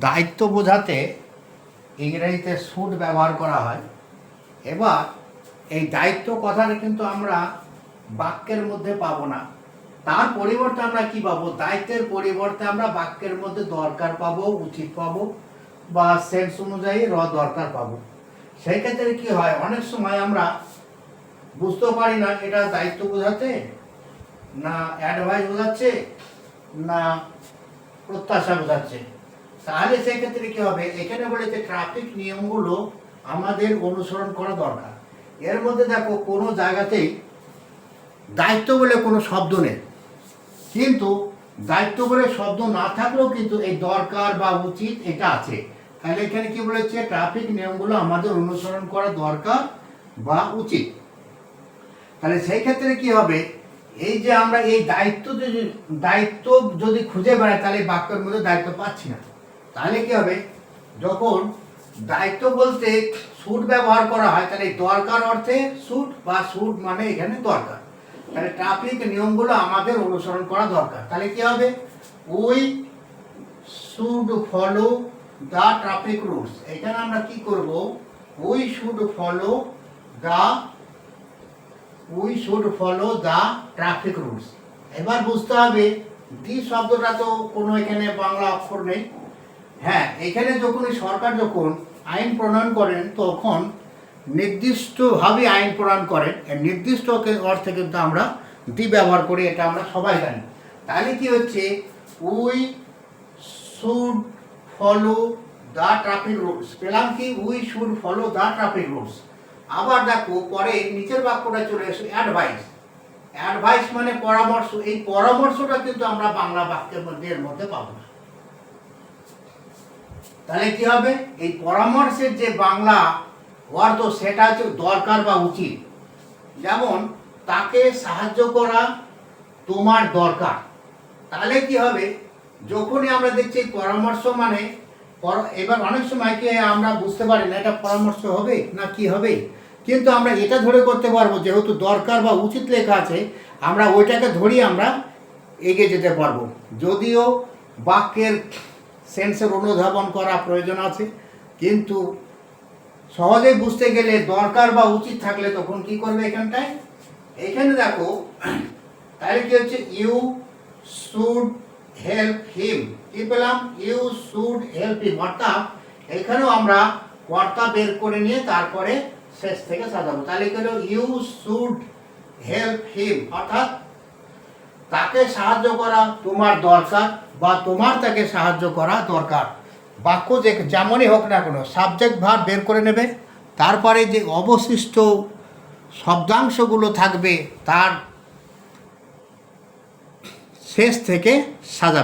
দায়িত্ব বোঝাতে ইংরেজিতে সুট ব্যবহার করা হয়। এবার এই দায়িত্ব কথাটা কিন্তু আমরা বাক্যের মধ্যে পাব না। তার পরিবর্তে আমরা কি পাবো? দায়িত্বের পরিবর্তে আমরা বাক্যের মধ্যে দরকার পাবো, উচিত পাবো বা সেন্স অনুযায়ী র দরকার পাবো। সেই ক্ষেত্রে কি হয়? অনেক সময় আমরা বুঝতে পারি না এটা দায়িত্ব বোঝাতে, না অ্যাডভাইস বোঝাচ্ছে, না প্রত্যাশা বোঝাচ্ছে। তাহলে সেক্ষেত্রে কি হবে? এখানে বলেছে ট্রাফিক নিয়মগুলো আমাদের অনুসরণ করা দরকার। এর মধ্যে দেখো, কোনো জায়গাতেই দায়িত্ব বলে কোনো শব্দ নেই। কিন্তু দায়িত্ব বলে শব্দ না থাকলেও কিন্তু এই দরকার বা উচিত এটা আছে। তাহলে এখানে কি বলেছে? ট্রাফিক নিয়মগুলো আমাদের অনুসরণ করা দরকার বা উচিত। তাহলে সেই ক্ষেত্রে কি হবে? এই যে আমরা এই দায়িত্ব যদি দায়িত্ব যদি খুঁজে বেড়াই, তাহলে বাক্যের মধ্যে দায়িত্ব পাচ্ছি না। তাহলে কি হবে? যখন দায়িত্ব বলতে সুট ব্যবহার করা হয়, তাহলে দরকার অর্থে সুট বা সুট মানে এখানে দরকার। তাহলে ট্রাফিক নিয়মগুলো আমাদের অনুসরণ করা দরকার। তাহলে কি হবে? We should follow the traffic rules এখানে আমরা কি করব? We should follow the we should follow the traffic rules এবার বুঝতে হবে দি শব্দটা তো কোনো এখানে বাংলা অক্ষর নেই। হ্যাঁ এখানে যখন সরকার যখন আইন প্রণয়ন করেন, তখন নির্দিষ্টভাবে আইন প্রণয়ন করেন। নির্দিষ্ট অর্থে কিন্তু আমরা দি ব্যবহার করি, এটা আমরা সবাই জানি। তাহলে কি হচ্ছে? We should follow the traffic rules. পেলাম কি? We should follow the traffic rules. আবার দেখো, পরে নিচের বাক্যটা চলে এসে অ্যাডভাইস। অ্যাডভাইস মানে পরামর্শ। এই পরামর্শটা কিন্তু আমরা বাংলা বাক্যের মধ্যে এর মধ্যে পাবো। না তাহলে কি হবে? এই পরামর্শের যে বাংলা অর্থ সেটা হচ্ছে দরকার বা উচিত। যেমন, তাকে সাহায্য করা তোমার দরকার। তাহলে কি হবে? যখনই আমরা দেখছি পরামর্শ মানে এবার অনেক সময় কি আমরা বুঝতে পারি না এটা পরামর্শ হবে না কি হবে? কিন্তু আমরা এটা ধরে করতে পারব, যেহেতু দরকার বা উচিত লেখা আছে, আমরা ওইটাকে ধরেই আমরা এগিয়ে যেতে পারব। যদিও বাক্যের সেন্সের অনুধাবন করা প্রয়োজন আছে। কিন্তু সহজেই বুঝতে গেলে দরকার বা উচিত থাকলে তখন কি করবে এখানটায়? এখানে দেখো, তাহলে কি হচ্ছে? ইউ শুড হেল্প হিম কি পেলাম? ইউ শুড হেল্প হিম অর্থাৎ এখানেও আমরা কর্তা বের করে নিয়ে তারপরে শেষ থেকে সাজাবো। তাহলে কি হলো? ইউ শুড হেল্প হিম অর্থাৎ তাকে সাহায্য করা তোমার দরকার বা তোমার তাকে সাহায্য করা দরকার। বাক্য যে যেমনই হোক না কোনো সাবজেক্ট ভার বের করে নেবে, তারপরে যে অবশিষ্ট শব্দাংশগুলো থাকবে, তার শেষ থেকে সাজাবে।